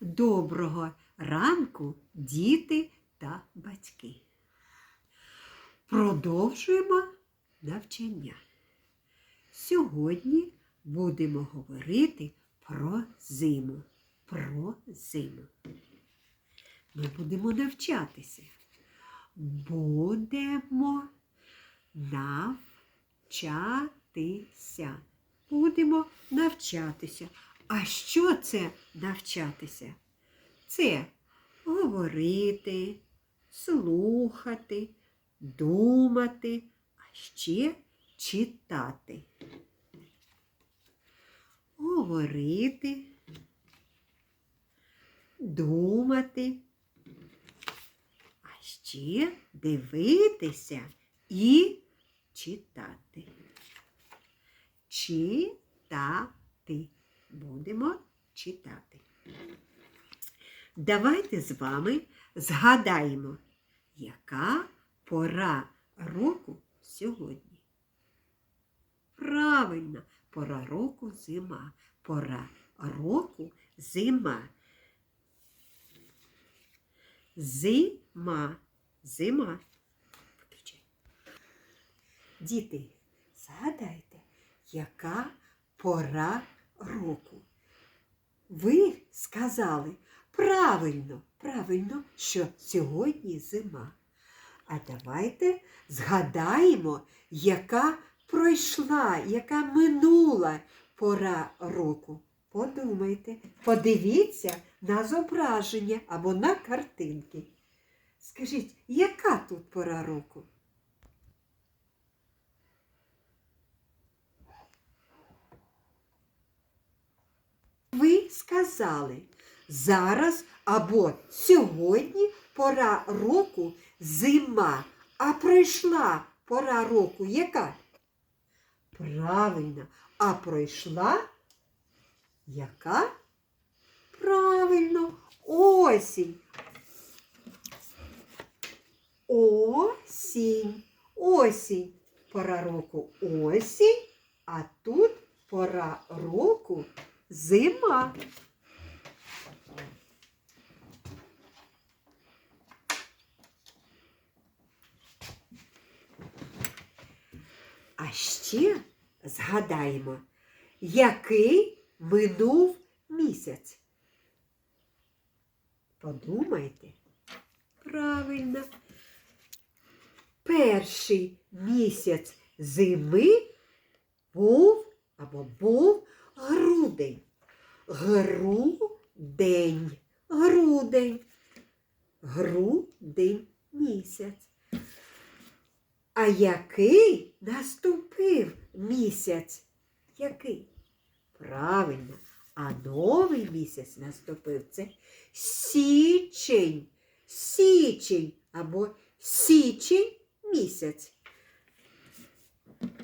Доброго ранку, діти та батьки. Продовжуємо навчання. Сьогодні будемо говорити про зиму. Про зиму. Ми будемо навчатися. Будемо навчатися. Будемо навчатися. А що це навчатися? Це говорити, слухати, думати, а ще читати. Говорити, думати, а ще дивитися і читати. Читати. Будемо читати. Давайте з вами згадаємо, яка пора року сьогодні. Правильно, пора року зима. Пора року зима. Зима. Зима. Діти, згадайте, яка пора року. Ви сказали правильно, правильно, що сьогодні зима. А давайте згадаємо, яка пройшла, яка минула пора року. Подумайте, подивіться на зображення або на картинки. Скажіть, яка тут пора року? Ви сказали, зараз або сьогодні пора року зима, а пройшла пора року яка? Правильно, а пройшла яка? Правильно, осінь. Осінь. Осінь. Пора року осінь, а тут пора року зима. А ще згадаємо, який минув місяць. Подумайте. Правильно. Перший місяць зими був або був грудень. Грудень. Грудень. Грудень місяць. А який наступив місяць? Який? Правильно. А новий місяць наступив це січень. Січень або січень місяць.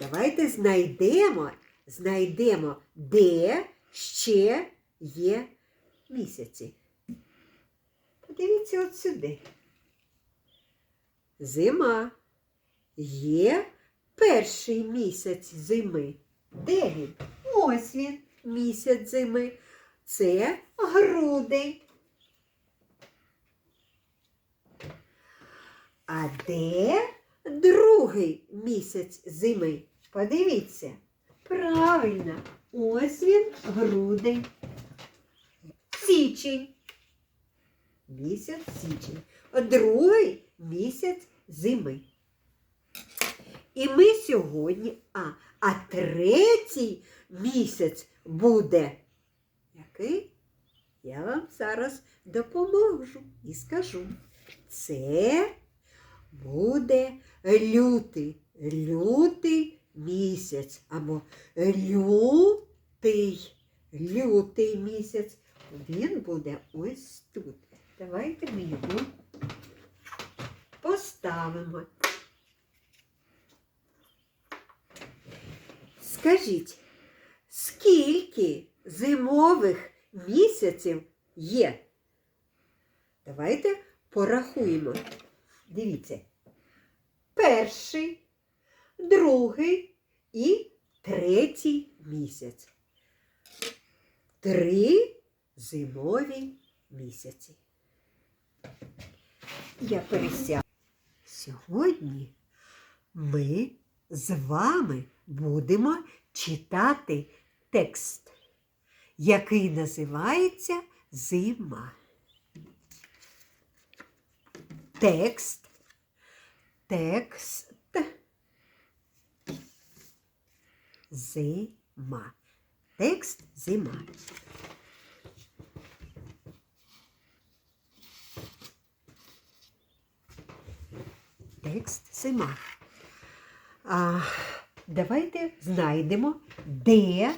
Давайте знайдемо, знайдемо, де ще є місяці. Подивіться от сюди. Зима. Є перший місяць зими. Де він? Ось він, місяць зими. Це грудень. А де другий місяць зими? Подивіться. Правильно, ось він грудень. Січень. Місяць січень. Другий місяць зими. І ми сьогодні, а, а третій місяць буде. Який? Я вам зараз допоможу і скажу. Це буде лютий, лютий місяць або лютий, лютий місяць. Він буде ось тут. Давайте ми його поставимо. Скажіть, скільки зимових місяців є? Давайте порахуємо. Дивіться. Перший, другий і третій місяць. Три зимові місяці. Я пересяду. Сьогодні ми з вами будемо читати текст, який називається Зима. Текст. Текст. Зима. Текст зима. Текст зима. А, давайте знайдемо, де є